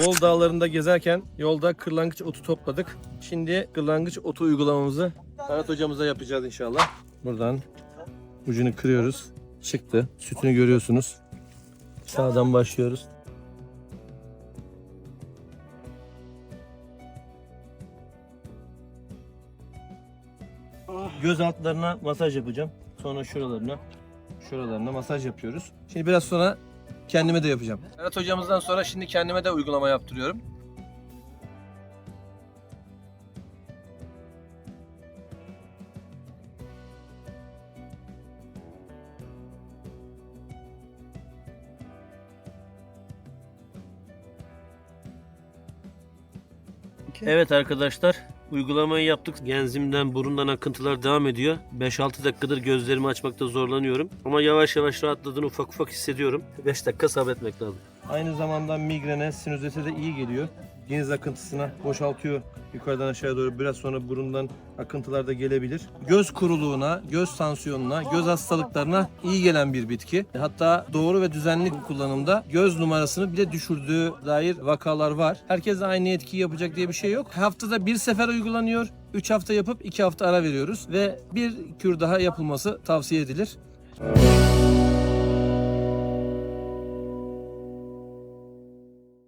Bol dağlarında gezerken yolda kırlangıç otu topladık. Şimdi kırlangıç otu uygulamamızı Ferhat hocamıza yapacağız inşallah. Buradan ucunu kırıyoruz. Çıktı. Sütünü görüyorsunuz. Sağdan başlıyoruz. Göz altlarına masaj yapacağım. Sonra şuralarına, şuralarına masaj yapıyoruz. Şimdi biraz sonra kendime de yapacağım. Ferhat hocamızdan sonra şimdi kendime de uygulama yaptırıyorum. Evet arkadaşlar uygulamayı yaptık. Genzimden burundan akıntılar devam ediyor. 5-6 dakikadır gözlerimi açmakta zorlanıyorum. Ama yavaş yavaş rahatladığını ufak ufak hissediyorum. 5 dakika sabretmek lazım. Aynı zamanda migrene, sinüzite de iyi geliyor. Geniz akıntısına boşaltıyor yukarıdan aşağıya doğru. Biraz sonra burundan akıntılar da gelebilir. Göz kuruluğuna, göz tansiyonuna, göz hastalıklarına iyi gelen bir bitki. Hatta doğru ve düzenli kullanımda göz numarasını bile düşürdüğü dair vakalar var. Herkes aynı etkiyi yapacak diye bir şey yok. Haftada bir sefer uygulanıyor. 3 hafta yapıp 2 hafta ara veriyoruz ve bir kür daha yapılması tavsiye edilir.